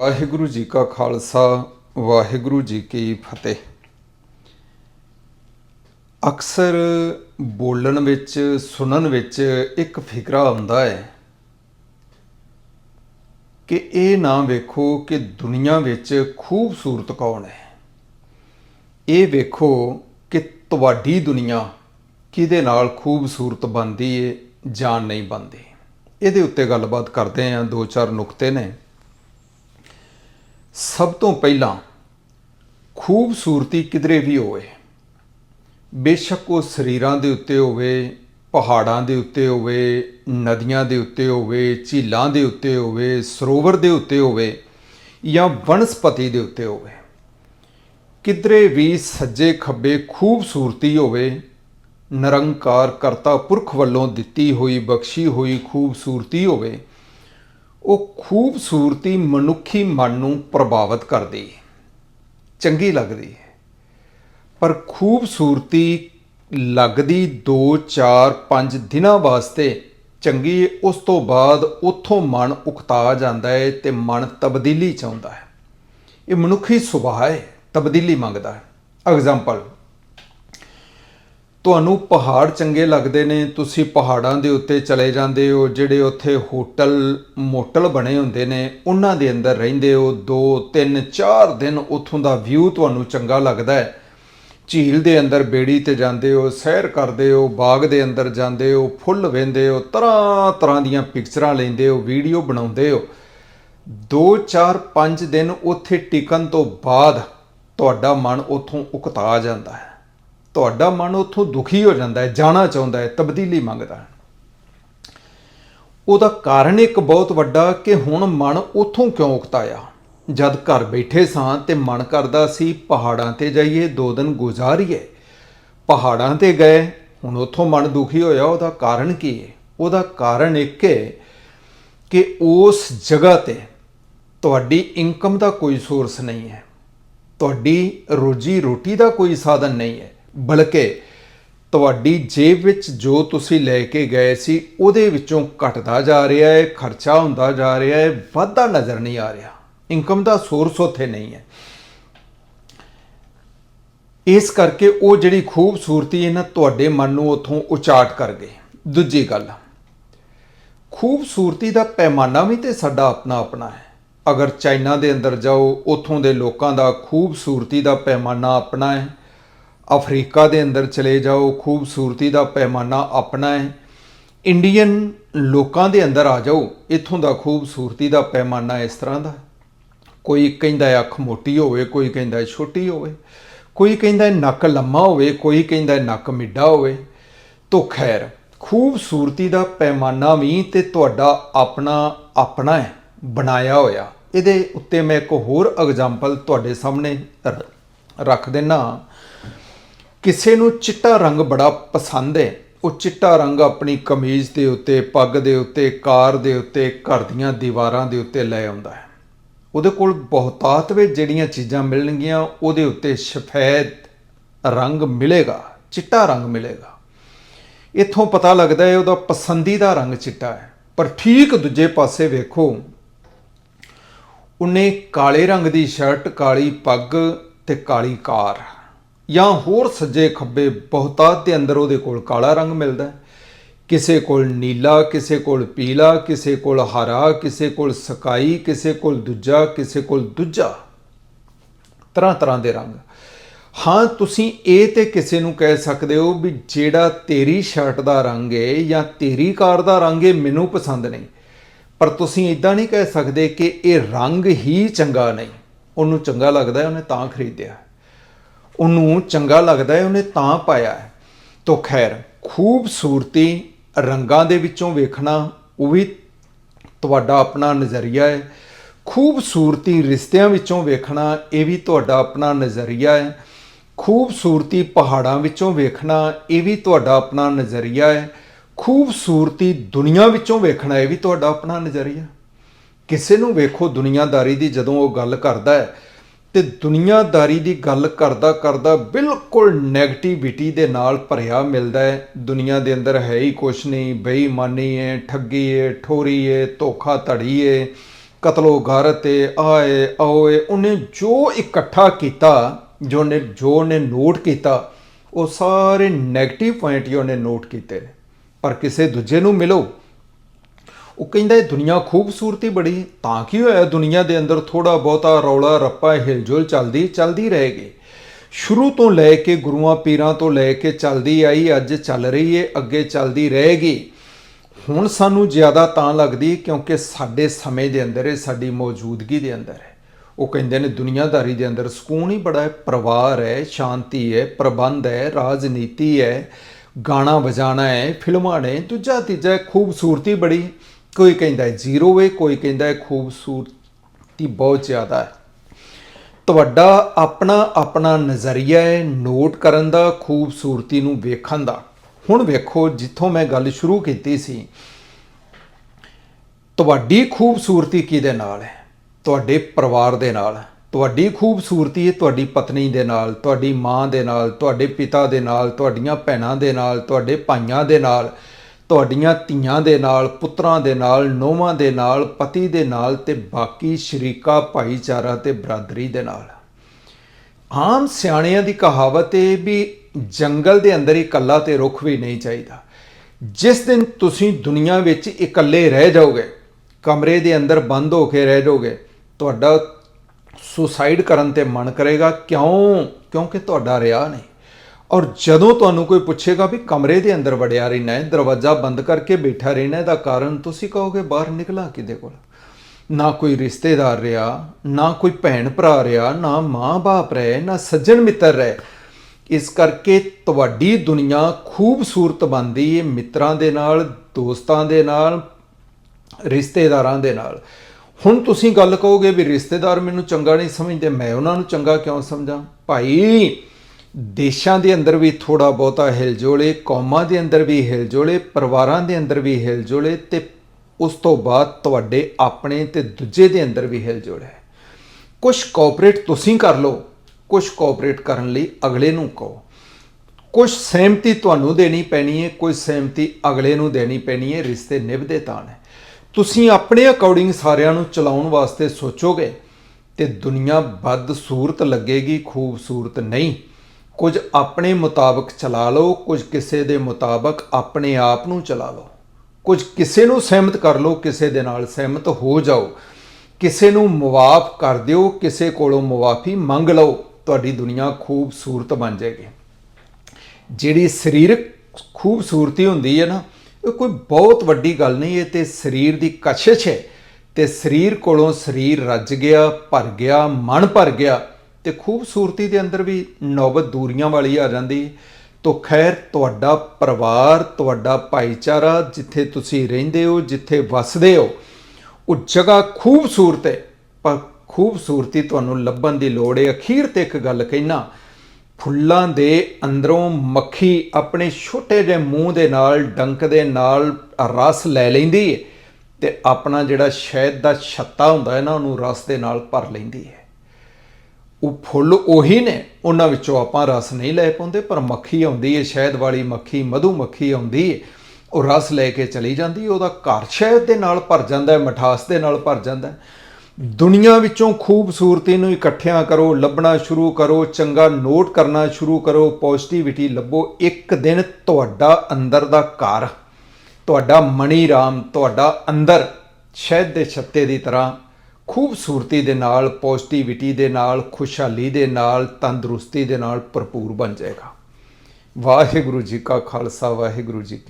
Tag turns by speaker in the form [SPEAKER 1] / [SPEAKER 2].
[SPEAKER 1] ਵਾਹਿਗੁਰੂ ਜੀ ਕਾ ਖਾਲਸਾ, ਵਾਹਿਗੁਰੂ ਜੀ ਕੀ ਫਤਿਹ। ਅਕਸਰ ਬੋਲਣ ਵਿੱਚ, ਸੁਣਨ ਵਿੱਚ ਇੱਕ ਫਿਕਰਾ ਆਉਂਦਾ ਹੈ ਕਿ ਇਹ ਨਾ ਵੇਖੋ ਕਿ ਦੁਨੀਆ ਵਿੱਚ ਖੂਬਸੂਰਤ ਕੌਣ ਹੈ। ਇਹ ਵੇਖੋ ਕਿ ਤੁਹਾਡੀ ਦੁਨੀਆ ਕਿਹਦੇ ਨਾਲ ਖੂਬਸੂਰਤ ਬਣਦੀ ਏ ਜਾਂ ਨਹੀਂ ਬਣਦੀ। ਇਹਦੇ ਉੱਤੇ ਗੱਲਬਾਤ ਕਰਦੇ ਆਂ ਦੋ ਚਾਰ ਨੁਕਤੇ ਨੇ। ਸਭ ਤੋਂ ਪਹਿਲਾਂ ਖੂਬਸੂਰਤੀ ਕਿਧਰੇ ਵੀ ਹੋਵੇ, ਬੇਸ਼ੱਕ ਉਹ ਸਰੀਰਾਂ ਦੇ ਉੱਤੇ ਹੋਵੇ, ਪਹਾੜਾਂ ਦੇ ਉੱਤੇ ਹੋਵੇ, ਨਦੀਆਂ ਦੇ ਉੱਤੇ ਹੋਵੇ, ਝੀਲਾਂ ਦੇ ਉੱਤੇ ਹੋਵੇ, ਸਰੋਵਰ ਦੇ ਉੱਤੇ ਹੋਵੇ ਜਾਂ ਵਨਸਪਤੀ ਦੇ ਉੱਤੇ ਹੋਵੇ, ਕਿਧਰੇ ਵੀ ਸੱਜੇ ਖੱਬੇ ਖੂਬਸੂਰਤੀ ਹੋਵੇ, ਨਿਰੰਕਾਰ ਕਰਤਾ ਪੁਰਖ ਵੱਲੋਂ ਦਿੱਤੀ ਹੋਈ ਬਖਸ਼ੀ ਹੋਈ ਖੂਬਸੂਰਤੀ ਹੋਵੇ ਉਹ ਖੂਬਸੂਰਤੀ ਮਨੁੱਖੀ ਮਨ ਨੂੰ ਪ੍ਰਭਾਵਿਤ ਕਰਦੀ ਹੈ। ਚੰਗੀ ਲੱਗਦੀ ਹੈ। ਪਰ ਖੂਬਸੂਰਤੀ ਲੱਗਦੀ 2 4 5 ਦਿਨਾਂ ਵਾਸਤੇ ਚੰਗੀ ਉਸ ਤੋਂ ਬਾਅਦ ਉੱਥੋਂ ਮਨ ਉਕਤਾ ਜਾਂਦਾ ਹੈ ਤੇ ਮਨ ਤਬਦੀਲੀ ਚਾਹੁੰਦਾ ਹੈ। ਇਹ ਮਨੁੱਖੀ ਸੁਭਾਅ ਹੈ, ਤਬਦੀਲੀ ਮੰਗਦਾ ਹੈ। ਐਗਜ਼ਾਮਪਲ ਤੁਹਾਨੂੰ ਪਹਾੜ ਚੰਗੇ ਲੱਗਦੇ ਨੇ, ਤੁਸੀਂ ਪਹਾੜਾਂ ਦੇ ਉੱਤੇ ਚਲੇ ਜਾਂਦੇ ਹੋ, ਜਿਹੜੇ ਉੱਥੇ ਹੋਟਲ, ਮੋਟਲ ਬਣੇ ਹੁੰਦੇ ਨੇ, ਉਹਨਾਂ ਦੇ ਅੰਦਰ ਰਹਿੰਦੇ ਹੋ 2 3 4 ਦਿਨ ਉੱਥੋਂ ਦਾ ਵਿਊ ਤੁਹਾਨੂੰ ਚੰਗਾ ਲੱਗਦਾ ਹੈ। ਝੀਲ ਦੇ ਅੰਦਰ ਬੇੜੀ ਤੇ ਜਾਂਦੇ ਹੋ, ਸੈਰ ਕਰਦੇ ਹੋ, ਬਾਗ ਦੇ ਅੰਦਰ ਜਾਂਦੇ ਹੋ, ਫੁੱਲ ਵੇਂਦੇ ਹੋ ਤਰ੍ਹਾਂ ਤਰ੍ਹਾਂ ਦੀਆਂ ਪਿਕਚਰਾਂ ਲੈਂਦੇ ਹੋ ਵੀਡੀਓ ਬਣਾਉਂਦੇ ਹੋ। 2 4 5 ਦਿਨ ਉੱਥੇ ਟਿਕਣ ਤੋਂ ਬਾਅਦ ਤੁਹਾਡਾ ਮਨ ਉੱਥੋਂ ਉਕਤਾ ਜਾਂਦਾ ਹੈ। ਤੁਹਾਡਾ ਮਨ ਉੱਥੋਂ ਦੁਖੀ ਹੋ ਜਾਂਦਾ ਹੈ, ਜਾਣਾ ਚਾਹੁੰਦਾ ਹੈ, ਤਬਦੀਲੀ ਮੰਗਦਾ ਹੈ। ਉਹਦਾ ਕਾਰਨ ਇੱਕ ਬਹੁਤ ਵੱਡਾ ਕਿ ਹੁਣ ਮਨ ਉੱਥੋਂ ਕਿਉਂ ਉਕਤਾਇਆ ਜਦ ਘਰ ਬੈਠੇ ਸਾਂ ਤੇ ਮਨ ਕਰਦਾ ਸੀ, ਪਹਾੜਾਂ ਤੇ ਜਾਈਏ, ਦੋ ਦਿਨ ਗੁਜ਼ਾਰੀਏ। ਪਹਾੜਾਂ ਤੇ ਗਏ, ਹੁਣ ਉੱਥੋਂ ਮਨ ਦੁਖੀ ਹੋਇਆ, ਉਹਦਾ ਕਾਰਨ ਕੀ ਹੈ? ਉਹਦਾ ਕਾਰਨ ਇੱਕ ਹੈ ਕਿ ਉਸ ਜਗ੍ਹਾ ਤੇ ਤੁਹਾਡੀ ਇਨਕਮ ਦਾ ਕੋਈ ਸੋਰਸ ਨਹੀਂ ਹੈ। ਤੁਹਾਡੀ ਰੋਜੀ ਰੋਟੀ ਦਾ ਕੋਈ ਸਾਧਨ ਨਹੀਂ ਹੈ। ਬਲਕਿ ਤੁਹਾਡੀ ਜੇਬ ਵਿੱਚ ਜੋ ਤੁਸੀਂ ਲੈ ਕੇ ਗਏ ਸੀ, ਉਹਦੇ ਵਿੱਚੋਂ ਘਟਦਾ ਜਾ ਰਿਹਾ ਹੈ, ਖਰਚਾ ਹੁੰਦਾ ਜਾ ਰਿਹਾ ਹੈ, ਵਾਧਾ ਨਜ਼ਰ ਨਹੀਂ ਆ ਰਿਹਾ। ਇਨਕਮ ਦਾ ਸੋਰਸ ਉੱਥੇ ਨਹੀਂ ਹੈ। ਇਸ ਕਰਕੇ ਉਹ ਜਿਹੜੀ ਖੂਬਸੂਰਤੀ ਹੈ ਨਾ, ਤੁਹਾਡੇ ਮਨ ਨੂੰ ਉਥੋਂ ਉਚਾਟ ਕਰ ਗਈ। ਦੂਜੀ ਗੱਲ, ਖੂਬਸੂਰਤੀ ਦਾ ਪੈਮਾਨਾ ਵੀ ਤੇ ਸਾਡਾ ਆਪਣਾ ਆਪਣਾ ਹੈ। ਅਗਰ ਚਾਈਨਾ ਦੇ ਅੰਦਰ ਜਾਓ, ਉਥੋਂ ਦੇ ਲੋਕਾਂ ਦਾ ਖੂਬਸੂਰਤੀ ਦਾ ਪੈਮਾਨਾ ਆਪਣਾ ਹੈ। ਅਫਰੀਕਾ ਦੇ ਅੰਦਰ ਚਲੇ ਜਾਓ, ਖੂਬਸੂਰਤੀ ਦਾ ਪੈਮਾਨਾ ਆਪਣਾ ਹੈ। ਇੰਡੀਅਨ ਲੋਕਾਂ ਦੇ ਅੰਦਰ ਆ ਜਾਓ, ਇੱਥੋਂ ਦਾ ਖੂਬਸੂਰਤੀ ਦਾ ਪੈਮਾਨਾ ਇਸ ਤਰ੍ਹਾਂ ਦਾ ਕੋਈ ਕਹਿੰਦਾ ਅੱਖ ਮੋਟੀ ਹੋਵੇ, ਕੋਈ ਕਹਿੰਦਾ ਛੋਟੀ ਹੋਵੇ, ਕੋਈ ਕਹਿੰਦਾ ਨੱਕ ਲੰਮਾ ਹੋਵੇ, ਕੋਈ ਕਹਿੰਦਾ ਨੱਕ ਮਿੱਡਾ ਹੋਵੇ, ਤੋ ਖੈਰ, ਖੂਬਸੂਰਤੀ ਦਾ ਪੈਮਾਨਾ ਵੀ ਤੇ ਤੁਹਾਡਾ ਆਪਣਾ ਆਪਣਾ ਹੈ, ਬਣਾਇਆ ਹੋਇਆ। ਇਹਦੇ ਉੱਤੇ ਮੈਂ ਇੱਕ ਹੋਰ ਐਗਜ਼ਾਮਪਲ ਤੁਹਾਡੇ ਸਾਹਮਣੇ ਰ- ਰੱਖ ਦੇਣਾ ਕਿਸੇ ਨੂੰ ਚਿੱਟਾ ਰੰਗ ਬੜਾ ਪਸੰਦ ਹੈ। ਉਹ ਚਿੱਟਾ ਰੰਗ ਆਪਣੀ ਕਮੀਜ਼ ਦੇ ਉੱਤੇ, ਪੱਗ ਦੇ ਉੱਤੇ, ਕਾਰ ਦੇ ਉੱਤੇ, ਘਰ ਦੀਆਂ ਦੀਵਾਰਾਂ ਦੇ ਉੱਤੇ ਲੈ ਆਉਂਦਾ ਹੈ। ਉਹਦੇ ਕੋਲ ਬਹੁਤਾਤ ਵਿੱਚ ਜਿਹੜੀਆਂ ਚੀਜ਼ਾਂ ਮਿਲਣਗੀਆਂ, ਉਹਦੇ ਉੱਤੇ ਸਫੈਦ ਰੰਗ ਮਿਲੇਗਾ, ਚਿੱਟਾ ਰੰਗ ਮਿਲੇਗਾ। ਇੱਥੋਂ ਪਤਾ ਲੱਗਦਾ ਹੈ ਉਹਦਾ ਪਸੰਦੀਦਾ ਰੰਗ ਚਿੱਟਾ ਹੈ। ਪਰ ਠੀਕ ਦੂਜੇ ਪਾਸੇ ਵੇਖੋ, ਉਹਨੇ ਕਾਲੇ ਰੰਗ ਦੀ ਸ਼ਰਟ, ਕਾਲੀ ਪੱਗ ਤੇ ਕਾਲੀ ਕਾਰ। ਜਾਂ ਹੋਰ ਸੱਜੇ ਖੱਬੇ ਬਹੁਤਾਤ ਦੇ ਅੰਦਰ ਉਹਦੇ ਕੋਲ ਕਾਲਾ ਰੰਗ ਮਿਲਦਾ ਕਿਸੇ ਕੋਲ ਨੀਲਾ, ਕਿਸੇ ਕੋਲ ਪੀਲਾ, ਕਿਸੇ ਕੋਲ ਹਰਾ, ਕਿਸੇ ਕੋਲ ਸਕਾਈ, ਕਿਸੇ ਕੋਲ ਦੂਜਾ, ਕਿਸੇ ਕੋਲ ਦੂਜਾ। ਤਰ੍ਹਾਂ ਤਰ੍ਹਾਂ ਦੇ ਰੰਗ। ਹਾਂ, ਤੁਸੀਂ ਇਹ ਤੇ ਕਿਸੇ ਨੂੰ ਕਹਿ ਸਕਦੇ ਹੋ ਵੀ ਜਿਹੜਾ ਤੇਰੀ ਸ਼ਰਟ ਦਾ ਰੰਗ ਹੈ ਜਾਂ ਤੇਰੀ ਕਾਰ ਦਾ ਰੰਗ ਹੈ ਮੈਨੂੰ ਪਸੰਦ ਨਹੀਂ। ਪਰ ਤੁਸੀਂ ਇਦਾਂ ਨਹੀਂ ਕਹਿ ਸਕਦੇ ਕਿ ਇਹ ਰੰਗ ਹੀ ਚੰਗਾ ਨਹੀਂ। ਉਹਨੂੰ ਚੰਗਾ ਲੱਗਦਾ ਉਹਨੇ ਤਾਂ ਖਰੀਦਿਆ। ਉਹਨੂੰ ਚੰਗਾ ਲੱਗਦਾ ਹੈ, ਉਹਨੇ ਤਾਂ ਪਾਇਆ ਹੈ। ਤੋ ਖੈਰ, ਖੂਬਸੂਰਤੀ ਰੰਗਾਂ ਦੇ ਵਿੱਚੋਂ ਵੇਖਣਾ, ਉਹ ਵੀ ਤੁਹਾਡਾ ਆਪਣਾ ਨਜ਼ਰੀਆ ਹੈ। ਖੂਬਸੂਰਤੀ ਰਿਸ਼ਤਿਆਂ ਵਿੱਚੋਂ ਵੇਖਣਾ, ਇਹ ਵੀ ਤੁਹਾਡਾ ਆਪਣਾ ਨਜ਼ਰੀਆ ਹੈ। ਖੂਬਸੂਰਤੀ ਪਹਾੜਾਂ ਵਿੱਚੋਂ ਵੇਖਣਾ, ਇਹ ਵੀ ਤੁਹਾਡਾ ਆਪਣਾ ਨਜ਼ਰੀਆ ਹੈ। ਖੂਬਸੂਰਤੀ ਦੁਨੀਆ ਵਿੱਚੋਂ ਵੇਖਣਾ, ਇਹ ਵੀ ਤੁਹਾਡਾ ਆਪਣਾ ਨਜ਼ਰੀਆ। ਕਿਸੇ ਨੂੰ ਵੇਖੋ ਦੁਨੀਆਦਾਰੀ ਦੀ ਜਦੋਂ ਉਹ ਗੱਲ ਕਰਦਾ ਹੈ ਤੇ ਦੁਨੀਆਦਾਰੀ ਦੀ ਗੱਲ ਕਰਦਾ ਕਰਦਾ ਬਿਲਕੁਲ 네ਗੇਟਿਵਿਟੀ ਦੇ ਨਾਲ ਭਰਿਆ ਮਿਲਦਾ ਹੈ। ਦੁਨੀਆ ਦੇ ਅੰਦਰ ਹੈ ਹੀ ਕੁਛ ਨਹੀਂ, ਬੇਈਮਾਨੀ ਹੈ, ਠੱਗੀ ਹੈ, ਠੋਰੀ ਹੈ ਧੋਖਾ ਧੜੀ ਹੈ ਕਤਲੋ ਗਾਰਤ ਤੇ ਆਏ ਆਓਏ ਉਹਨੇ ਜੋ ਇਕੱਠਾ ਕੀਤਾ, ਜੋ ਨੇ ਜੋ ਉਹਨੇ ਨੋਟ ਕੀਤਾ, ਉਹ ਸਾਰੇ 네ਗੇਟਿਵ ਪੁਆਇੰਟ ਹੀ ਉਹਨੇ ਨੋਟ ਕੀਤੇ ਪਰ ਕਿਸੇ ਦੂਜੇ ਨੂੰ ਮਿਲੋ। ਉਹ ਕਹਿੰਦਾ ਇਹ ਦੁਨੀਆ ਖੂਬਸੂਰਤੀ ਬੜੀ ਤਾਂ ਕੀ ਹੋਇਆ? ਦੁਨੀਆ ਦੇ ਅੰਦਰ ਥੋੜਾ ਬਹੁਤਾ ਰੌਲਾ ਰੱਪਾ ਹਿਲਜੁਲ ਚੱਲਦੀ ਚੱਲਦੀ ਰਹੇਗੀ ਸ਼ੁਰੂ ਤੋਂ ਲੈ ਕੇ ਗੁਰੂਆਂ ਪੀਰਾਂ ਤੋਂ ਲੈ ਕੇ ਚੱਲਦੀ ਆਈ, ਅੱਜ ਚੱਲ ਰਹੀ ਏ, ਅੱਗੇ ਚੱਲਦੀ ਰਹੇਗੀ ਹੁਣ ਸਾਨੂੰ ਜ਼ਿਆਦਾ ਤਾਂ ਲੱਗਦੀ ਕਿਉਂਕਿ ਸਾਡੇ ਸਮੇਂ ਦੇ ਅੰਦਰ ਹੈ ਸਾਡੀ ਮੌਜੂਦਗੀ ਦੇ ਅੰਦਰ ਹੈ ਉਹ ਕਹਿੰਦੇ ਨੇ ਦੁਨੀਆਦਾਰੀ ਦੇ ਅੰਦਰ ਸਕੂਨ ਹੀ ਬੜਾ ਹੈ, ਪਰਿਵਾਰ ਹੈ, ਸ਼ਾਂਤੀ ਹੈ, ਪ੍ਰਬੰਧ ਹੈ, ਰਾਜਨੀਤੀ ਹੈ, ਗਾਣਾ ਵਜਾਣਾ ਹੈ, ਫਿਲਮਾਂ ਨੇ, ਦੂਜਾ ਤੀਜਾ ਖੂਬਸੂਰਤੀ ਬੜੀ ਕੋਈ ਕਹਿੰਦਾ ਹੈ ਜ਼ੀਰੋ ਹੈ ਕੋਈ ਕਹਿੰਦਾ ਹੈ ਖੂਬਸੂਰਤੀ ਬਹੁਤ ਜ਼ਿਆਦਾ ਹੈ। ਤੁਹਾਡਾ ਆਪਣਾ ਆਪਣਾ ਨਜ਼ਰੀਆ ਹੈ ਨੋਟ ਕਰਨ ਦਾ, ਖੂਬਸੂਰਤੀ ਨੂੰ ਵੇਖਣ ਦਾ। ਹੁਣ ਵੇਖੋ, ਜਿੱਥੋਂ ਮੈਂ ਗੱਲ ਸ਼ੁਰੂ ਕੀਤੀ ਸੀ, ਤੁਹਾਡੀ ਖੂਬਸੂਰਤੀ ਕਿਹਦੇ ਨਾਲ ਹੈ? ਤੁਹਾਡੇ ਪਰਿਵਾਰ ਦੇ ਨਾਲ ਤੁਹਾਡੀ ਖੂਬਸੂਰਤੀ ਹੈ ਤੁਹਾਡੀ ਪਤਨੀ ਦੇ ਨਾਲ, ਤੁਹਾਡੀ ਮਾਂ ਦੇ ਨਾਲ, ਤੁਹਾਡੇ ਪਿਤਾ ਦੇ ਨਾਲ, ਤੁਹਾਡੀਆਂ ਭੈਣਾਂ ਦੇ ਨਾਲ, ਤੁਹਾਡੇ ਭਾਈਆਂ ਦੇ ਨਾਲ। ਤੁਹਾਡੀਆਂ ਧੀਆਂ ਦੇ ਨਾਲ, ਪੁੱਤਰਾਂ ਦੇ ਨਾਲ, ਨੋਵਾਂ ਦੇ ਨਾਲ, ਪਤੀ ਦੇ ਨਾਲ ਤੇ ਬਾਕੀ ਸ਼ਰੀਕਾ ਭਾਈਚਾਰਾ ਤੇ ਬਰਾਦਰੀ ਦੇ ਨਾਲ। ਆਮ ਸਿਆਣਿਆਂ ਦੀ ਕਹਾਵਤ ਹੈ ਵੀ ਜੰਗਲ ਦੇ ਅੰਦਰ ਇਕੱਲਾ ਤੇ ਰੁੱਖ ਵੀ ਨਹੀਂ ਚਾਹੀਦਾ। ਜਿਸ ਦਿਨ ਤੁਸੀਂ ਦੁਨੀਆ ਵਿੱਚ ਇਕੱਲੇ ਰਹਿ ਜਾਓਗੇ, ਕਮਰੇ ਦੇ ਅੰਦਰ ਬੰਦ ਹੋ ਕੇ ਰਹਿ ਜਾਓਗੇ, ਤੁਹਾਡਾ ਸੁਸਾਈਡ ਕਰਨ ਤੇ ਮਨ ਕਰੇਗਾ, ਕਿਉਂ? ਕਿਉਂਕਿ ਤੁਹਾਡਾ ਰਿਹਾ ਨਹੀਂ। ਔਰ ਜਦੋਂ ਤੁਹਾਨੂੰ ਕੋਈ ਪੁੱਛੇਗਾ ਵੀ ਕਮਰੇ ਦੇ ਅੰਦਰ ਵੜਿਆ ਰਹਿਣਾ ਹੈ, ਦਰਵਾਜ਼ਾ ਬੰਦ ਕਰਕੇ ਬੈਠਾ ਰਹਿਣਾ ਹੈ, ਦਾ ਕਾਰਨ ਤੁਸੀਂ ਕਹੋਗੇ ਬਾਹਰ ਨਿਕਲਾਂ ਕਿਹਦੇ ਕੋਲ? ਨਾ ਕੋਈ ਰਿਸ਼ਤੇਦਾਰ ਰਿਹਾ, ਨਾ ਕੋਈ ਭੈਣ ਭਰਾ ਰਿਹਾ, ਨਾ ਮਾਂ-ਬਾਪ ਰਹੇ, ਨਾ ਸੱਜਣ ਮਿੱਤਰ ਰਹੇ। ਇਸ ਕਰਕੇ ਤੁਹਾਡੀ ਦੁਨੀਆ ਖੂਬਸੂਰਤ ਬਣਦੀ ਹੈ ਮਿੱਤਰਾਂ ਦੇ ਨਾਲ, ਦੋਸਤਾਂ ਦੇ ਨਾਲ, ਰਿਸ਼ਤੇਦਾਰਾਂ ਦੇ ਨਾਲ। ਹੁਣ ਤੁਸੀਂ ਗੱਲ ਕਹੋਗੇ ਵੀ ਰਿਸ਼ਤੇਦਾਰ ਮੈਨੂੰ ਚੰਗਾ ਨਹੀਂ ਸਮਝਦੇ, ਮੈਂ ਉਹਨਾਂ ਨੂੰ ਚੰਗਾ ਕਿਉਂ ਸਮਝਾਂ? ਭਾਈ ਦੇਸ਼ਾਂ ਦੇ ਅੰਦਰ ਵੀ ਥੋੜਾ ਬਹੁਤਾ ਹਿਲਜੋਲੇ, ਕੌਮਾਂ ਦੇ ਅੰਦਰ ਵੀ ਹਿਲਜੋਲੇ, ਪਰਿਵਾਰਾਂ ਦੇ ਅੰਦਰ ਵੀ ਹਿਲਜੋਲੇ ਤੇ ਉਸ ਤੋਂ ਬਾਅਦ ਤੁਹਾਡੇ ਆਪਣੇ ਤੇ ਦੂਜੇ ਦੇ ਅੰਦਰ ਵੀ ਹਿਲਜੋਲ ਹੈ। ਕੁਝ ਕੋਆਪਰੇਟ ਤੁਸੀਂ ਕਰ ਲਓ ਕੁਝ ਕੋਆਪਰੇਟ ਕਰਨ ਲਈ ਅਗਲੇ ਨੂੰ ਕਹੋ। ਕੁਝ ਸਹਿਮਤੀ ਤੁਹਾਨੂੰ ਦੇਣੀ ਪੈਣੀ ਹੈ ਕੁਝ ਸਹਿਮਤੀ ਅਗਲੇ ਨੂੰ ਦੇਣੀ ਪੈਣੀ ਹੈ, ਰਿਸ਼ਤੇ ਨਿਭਦੇ ਤਾਂ ਨੇ। ਤੁਸੀਂ ਆਪਣੇ ਅਕੋਰਡਿੰਗ ਸਾਰਿਆਂ ਨੂੰ ਚਲਾਉਣ ਵਾਸਤੇ ਸੋਚੋਗੇ ਤੇ ਦੁਨੀਆ ਬਦ ਸੂਰਤ ਲੱਗੇਗੀ, ਖੂਬਸੂਰਤ ਨਹੀਂ। ਕੁਝ ਆਪਣੇ ਮੁਤਾਬਕ ਚਲਾ ਲਓ, ਕੁਝ ਕਿਸੇ ਦੇ ਮੁਤਾਬਕ ਆਪਣੇ ਆਪ ਨੂੰ ਚਲਾ ਲਓ। ਕੁਝ ਕਿਸੇ ਨੂੰ ਸਹਿਮਤ ਕਰ ਲਓ, ਕਿਸੇ ਦੇ ਨਾਲ ਸਹਿਮਤ ਹੋ ਜਾਓ। ਕਿਸੇ ਨੂੰ ਮੁਆਫ ਕਰ ਦਿਓ, ਕਿਸੇ ਕੋਲੋਂ ਮੁਆਫੀ ਮੰਗ ਲਓ, ਤੁਹਾਡੀ ਦੁਨੀਆ ਖੂਬਸੂਰਤ ਬਣ ਜਾਏਗੀ। ਜਿਹੜੀ ਸਰੀਰਕ ਖੂਬਸੂਰਤੀ ਹੁੰਦੀ ਹੈ ਨਾ, ਇਹ ਕੋਈ ਬਹੁਤ ਵੱਡੀ ਗੱਲ ਨਹੀਂ, ਇਹ ਤੇ ਸਰੀਰ ਦੀ ਕਸ਼ਿਸ਼ ਹੈ। ਤੇ ਸਰੀਰ ਕੋਲੋਂ ਸਰੀਰ ਰੱਜ ਗਿਆ, ਭਰ ਗਿਆ, ਮਨ ਭਰ ਗਿਆ। ਤੇ ਖੂਬਸੂਰਤੀ ਦੇ ਅੰਦਰ ਵੀ ਨੌਬਤ ਦੂਰੀਆਂ ਵਾਲੀ ਆ ਜਾਂਦੀ। ਹੈ ਤੋ ਖੈਰ, ਤੁਹਾਡਾ ਪਰਿਵਾਰ, ਤੁਹਾਡਾ ਭਾਈਚਾਰਾ ਜਿੱਥੇ ਤੁਸੀਂ ਰਹਿੰਦੇ ਹੋ, ਜਿੱਥੇ ਵੱਸਦੇ ਹੋ, ਉਹ ਜਗ੍ਹਾ ਖੂਬਸੂਰਤ ਹੈ। ਪਰ ਖੂਬਸੂਰਤੀ ਤੁਹਾਨੂੰ ਲੱਭਣ ਦੀ ਲੋੜ ਹੈ। ਅਖੀਰ ਤੇ ਇੱਕ ਗੱਲ ਕਹਿਣਾ ਫੁੱਲਾਂ ਦੇ ਅੰਦਰੋਂ ਮੱਖੀ ਆਪਣੇ ਛੋਟੇ ਜਿਹੇ ਮੂੰਹ ਦੇ ਨਾਲ, ਡੰਕ ਦੇ ਨਾਲ ਰਸ ਲੈ ਲੈਂਦੀ ਹੈ ਤੇ ਆਪਣਾ ਜਿਹੜਾ ਸ਼ਹਿਦ ਦਾ ਛੱਤਾ ਹੁੰਦਾ ਹੈ ਨਾ, ਉਹਨੂੰ ਰਸ ਦੇ ਨਾਲ ਭਰ ਲੈਂਦੀ ਹੈ। ਉਹ ਫੁੱਲ ਉਹੀ ਨੇ, ਉਹਨਾਂ ਵਿੱਚੋਂ ਆਪਾਂ ਰਸ ਨਹੀਂ ਲੈ ਪਾਉਂਦੇ, ਪਰ ਮੱਖੀ ਆਉਂਦੀ ਹੈ ਸ਼ਹਿਦ ਵਾਲੀ ਮੱਖੀ ਮਧੂ ਮੱਖੀ ਆਉਂਦੀ ਹੈ ਉਹ ਰਸ ਲੈ ਕੇ ਚਲੀ ਜਾਂਦੀ ਹੈ ਉਹਦਾ ਘਰ ਸ਼ਹਿਦ ਦੇ ਨਾਲ ਭਰ ਜਾਂਦਾ ਹੈ ਮਠਾਸ ਦੇ ਨਾਲ ਭਰ ਜਾਂਦਾ ਹੈ ਦੁਨੀਆ ਵਿੱਚੋਂ ਖੂਬਸੂਰਤੀ ਨੂੰ ਇਕੱਠਿਆਂ ਕਰੋ, ਲੱਭਣਾ ਸ਼ੁਰੂ ਕਰੋ, ਚੰਗਾ ਨੋਟ ਕਰਨਾ ਸ਼ੁਰੂ ਕਰੋ ਪੋਜ਼ਿਟਿਵਿਟੀ ਲੱਭੋ, ਇੱਕ ਦਿਨ ਤੁਹਾਡਾ ਅੰਦਰ ਦਾ ਘਰ, ਤੁਹਾਡਾ ਮਣੀ ਰਾਮ, ਤੁਹਾਡਾ ਅੰਦਰ, ਸ਼ਹਿਦ ਦੇ ਛੱਤੇ ਦੀ ਤਰ੍ਹਾਂ ਖੂਬਸੂਰਤੀ ਦੇ ਨਾਲ ਪੋਜ਼ਿਟਿਵਿਟੀ ਦੇ ਨਾਲ, ਖੁਸ਼ਹਾਲੀ ਦੇ ਨਾਲ, ਤੰਦਰੁਸਤੀ ਦੇ ਨਾਲ ਭਰਪੂਰ ਬਣ ਜਾਏਗਾ। ਵਾਹਿਗੁਰੂ ਜੀ ਕਾ ਖਾਲਸਾ, ਵਾਹਿਗੁਰੂ ਜੀ ਕੀ